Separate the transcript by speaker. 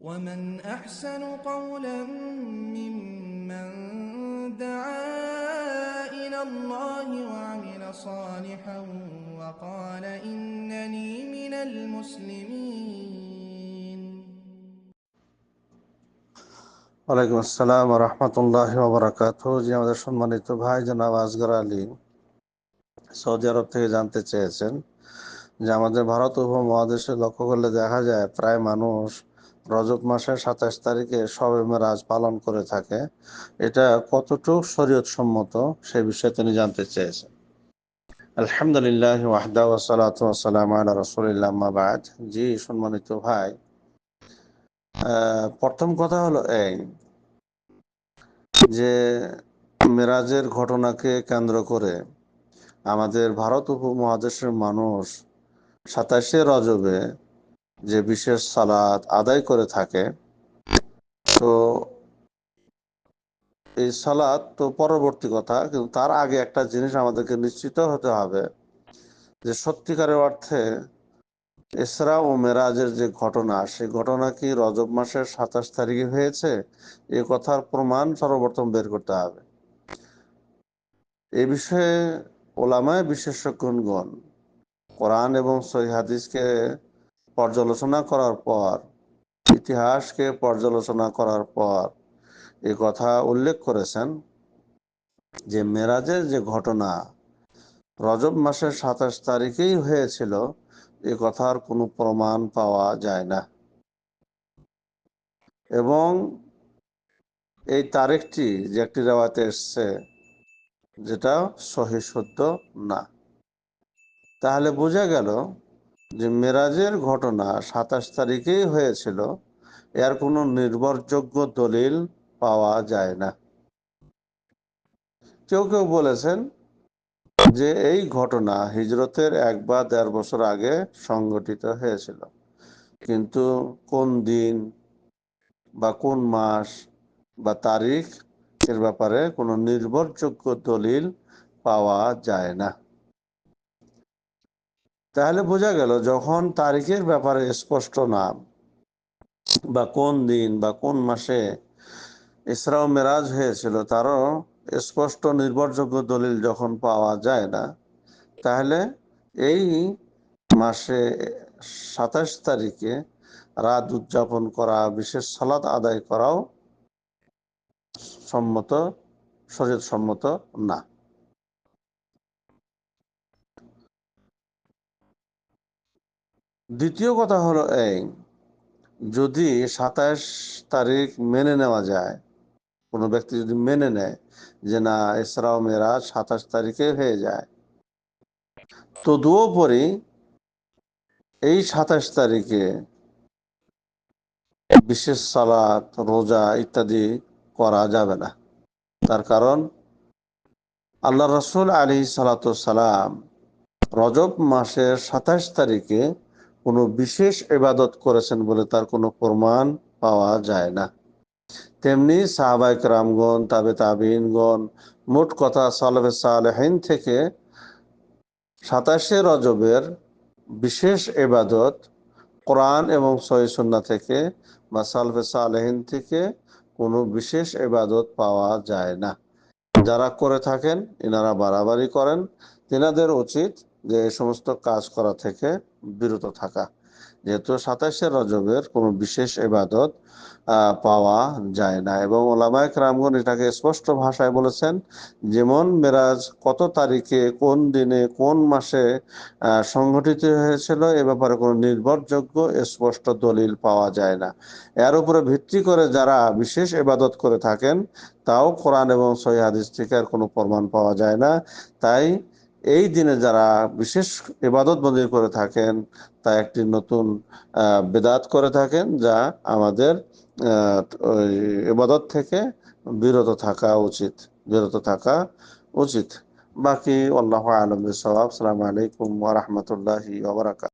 Speaker 1: ومن أحسن قولا ممن دعا إلى الله وعمل صالحا وقال إنني من المسلمين
Speaker 2: ওয়ালাইকুম আসসালাম রহমতুল্লাহ ওবরাকাত জি আমাদের সম্মানিত ভাই জনাব আসগর আলী সৌদি আরব থেকে জানতে চেয়েছেন যে আমাদের ভারত উপমহাদেশে লক্ষ্য করলে দেখা যায় প্রায় মানুষ রজব মাসের সাতাশ তারিখে সবে মেরাজ পালন করে থাকে। এটা কতটুকু শরীয়ত সম্মত সে বিষয়ে তিনি জানতে চেয়েছেন। আলহামদুলিল্লাহ ওয়াহদা রসুলিল্লাহ জি, সম্মানিত ভাই প্রথম কথা হলো এই যে মেরাজের ঘটনাকে কেন্দ্র করে আমাদের ভারত উপমহাদেশের মানুষ সাতাশে রজবে যে বিশেষ সালাত আদায় করে থাকে, তো এই সালাত তো পরবর্তী কথা, কিন্তু তার আগে একটা জিনিস আমাদেরকে নিশ্চিত হতে হবে, যে সত্যিকারের অর্থে ইসরা ও মেরাজের যে ঘটনা, সেই ঘটনা কি রজব মাসের সাতাশ তারিখে হয়েছে? এ কথার প্রমাণ সর্বপ্রথম বের করতে হবে। এ বিষয়ে ওলামায় বিশেষজ্ঞগণ কোরআন এবং সহি হাদিসকে পর্যালোচনা করার পর, ইতিহাসকে পর্যালোচনা করার পর এ কথা উল্লেখ করেছেন যে মেরাজের যে ঘটনা রজব মাসের সাতাশ তারিখেই হয়েছিল, এ কথার কোনো প্রমাণ পাওয়া যায় না। এবং এই তারিখটি যে একটি রেওয়াতে এসছে, যেটা সহি শুদ্ধ না। তাহলে বোঝা গেল যে মেরাজের ঘটনা সাতাশ তারিখেই হয়েছিল, এর কোনো নির্ভরযোগ্য দলিল পাওয়া যায় না। কেউ কেউ বলেছেন যে এই ঘটনা হিজরতের এক বা দেড় বছর আগে সংগঠিত হয়েছিল। কিন্তু কোন দিন বা কোন মাস বা তারিখ এর ব্যাপারে কোনো নির্ভরযোগ্য দলিল পাওয়া যায় না। তাহলে বোঝা গেল যখন তারিখের ব্যাপারে স্পষ্ট নাম বা কোন দিন বা কোন মাসে ইসরা ও মেরাজ হয়েছিল, তারও স্পষ্ট নির্ভরযোগ্য দলিল যখন পাওয়া যায় না, তাহলে এই মাসে সাতাশ তারিখে রাত উদযাপন করা, বিশেষ সালাত আদায় করাও সম্মত শরীর সম্মত না। দ্বিতীয় কথা হলো এই, যদি সাতাশ তারিখ মেনে নেওয়া যায়, কোনো ব্যক্তি যদি মেনে নেয় যে না ইসরা ও মেরাজ সাতাশ তারিখে হয়ে যায়, তদুপরি এই সাতাশ তারিখে বিশেষ সালাত, রোজা ইত্যাদি করা যাবে না। তার কারণ, আল্লাহ রসুল আলী সালাতাম রজব মাসের সাতাশ তারিখে কোনো বিশেষ ইবাদত করেছেন বলে তার কোনো প্রমাণ পাওয়া যায় না। তেমনি সাহাবাইক রামগণ তাবে তাবিনগণ মোট কথা সালফে সালেহিন থেকে সাতাশে রজবের বিশেষ এবাদত কোরআন এবং সহিসন্না থেকে বা সালফে সালেহিন থেকে কোনো বিশেষ এবাদত পাওয়া যায় না। যারা করে থাকেন এনারা বাড়াবাড়ি করেন, তেনাদের উচিত যে সমস্ত কাজ করা থেকে বিরত থাকা। যেহেতু সাতাশে রজবের কোনো বিশেষ এবাদত পাওয়া যায় না এবং ওলামায়ক রামগণ এটাকে স্পষ্ট ভাষায় বলেছেন যেমন মেরাজ কত তারিখে, কোন দিনে, কোন মাসে সংঘটিত হয়েছিল এ ব্যাপারে কোনো নির্ভরযোগ্য স্পষ্ট দলিল পাওয়া যায় না। এর উপরে ভিত্তি করে যারা বিশেষ এবাদত করে থাকেন তাও কোরআন এবং সহি হাদিস থেকে আর কোনো প্রমাণ পাওয়া যায় না। তাই এই দিনে যারা বিশেষ ইবাদত বন্দি করে থাকেন, তা একটি নতুন বেদাত করে থাকেন যা আমাদের এবাদত থেকে বিরত থাকা উচিত, বিরত থাকা উচিত। বাকি, আল্লাহ আলম সালাম আলাইকুম ওরহমতুল্লাহি ওবরাকাত